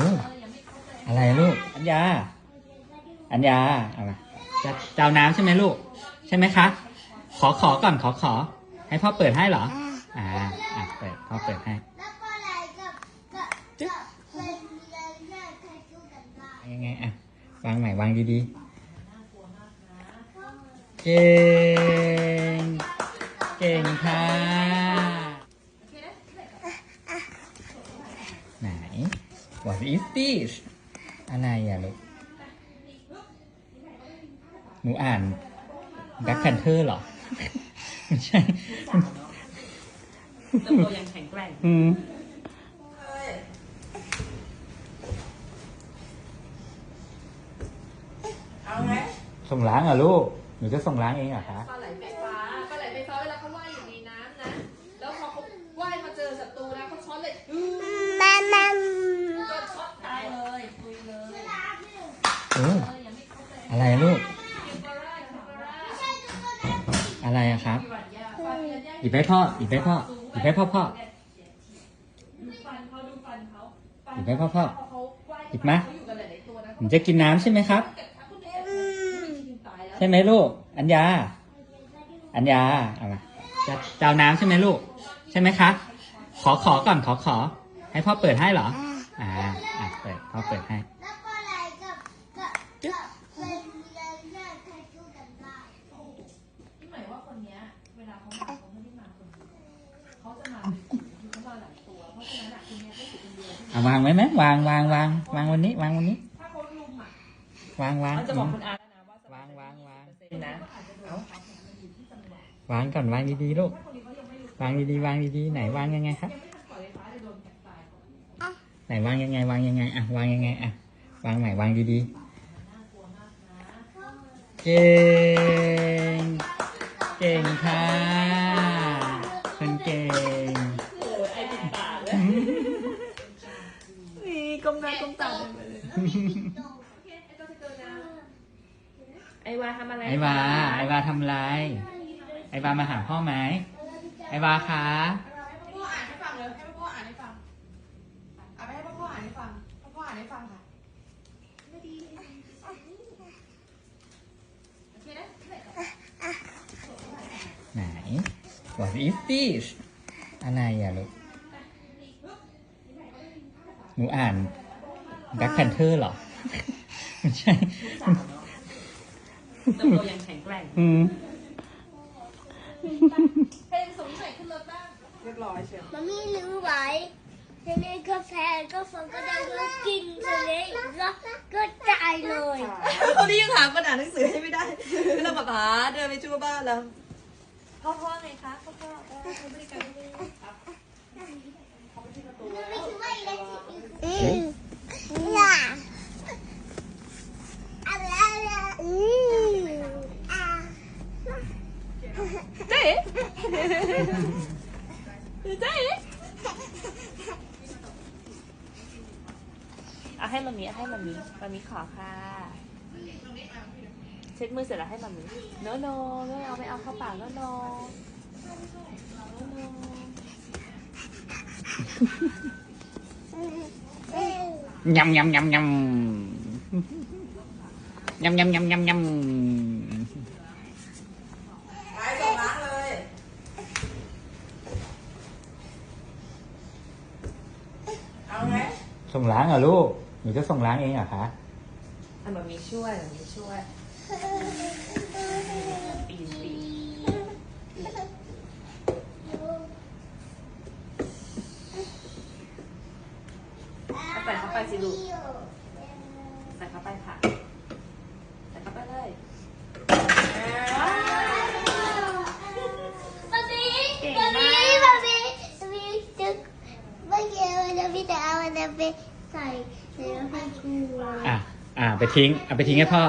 อ้อะไรลูก อัญญา อัญญาเอามาจะจะเอาน้ำใช่ไหมลูก ใช่ไหมคะ ขอขอก่อนขอขอ ให้พ่อเปิดให้เหรอ อ่า อะเปิดพ่อเปิดให้แล้วก็อะไรกับกับกับเป็นเรื่องแรกใครสู้กันได้ยังไงอะวางใหม่วางดีๆ เก่ง เก่งค่ะ ไหน What is this อะไรอะลูก หนูอ่าน Black Panther เหรอ ไม่ใช่ เติบโตอย่างแข็งแกร่งอืม เอาไหมส่งล้างเหรอลูก หนูจะส่งล้างเองเหรอคะปลา อะไรลูก อะไรอะครับ หยิบไปพ่อ หยิบไปพ่อ หยิบไปพ่อพ่อหยิบไปพ่อพ่อหยิบไหมผมจะกินน้ำใช่ไหมครับ ใช่ไหมลูก อัญญา อัญญาอะไรจะเจ้าน้ำใช่ไหมลูก ใช่ไหมคะ ขอขอก่อนขอขอ ให้พ่อเปิดให้เหรอ อ่าเปิด พ่อเปิดให้ อาวางไว้ไหมวางวางวางวางวันนี้ วางวันนี้ ถ้าเขาลุมอะวางวางเขาจะบอกคุณอาแล้วนะว่าวางวางวางนะ วางก่อนวางดีๆลูก วางดีๆวางดีๆไหนวางยังไงครับไหนวางยังไงวางยังไงอะวางยังไงอะวางใหม่วางดีๆเก่งเก่งค่ะคนเก่งโอ้ยไอติดปากเลย ก้มหน้าก้มตาเลยไอวาทำอะไรไอวาไอวาทำไร ไอวามาหาพ่อไหม ไอวาคะพ่ออ่านให้ฟังเลยให้พ่ออ่านให้ฟังเอาไปให้พ่ออ่านให้ฟังพ่ออ่านให้ฟังค่ะไหน What is this อะไรอะลูกหนูอ่าน Black Panther เหรอไม่ใช่เติบโตอย่างแข็งแกร่งอืมเพลงสงสัยขึ้นรถบ้างเรียบร้อยเชียวมันไม่รู้ไหมทีนี้ก็แพ้ก็ฟังก็ได้ก็กินทีนี้ก็ก็ตายเลยตอนนี้ยังหาคนอ่านหนังสือให้ไม่ได้เราแบบหาเดินไปทั่วบ้านแล้วพ่อพ่อไงคะพ่อพ่อไม่คิดว่าอีกแล้วอืมน่ะอะไรอะอืมอะ เจ๊เจ๊เอาให้มันมีเอาให้มันมีมันมีขอค่ะ เช็ดมือเสร็จแล้วให้มันมีโนโนไม่เอาไม่เอาเข้าปากโนโนโนโนยำยำยำยำยำยำยำยำยำ ไปส่งล้างเลย เอาไหม ส่งล้างเหรอลูกหนูจะส่งล้างเองเหรอคะอันแบบมีช่วยแบบมีช่วยปีนปีนเอาใส่เข้าไปสิลูก ใส่เข้าไปค่ะ ใส่เข้าไปเลย บะบี้บะบี้บะบี้บะบี้จึ๊กเมื่อกี้วันนี้พี่จะเอาอันนั้น ไปใส่ในรถให้ครูอะ อะไปทิ้ง เอาไปทิ้งให้พ่อ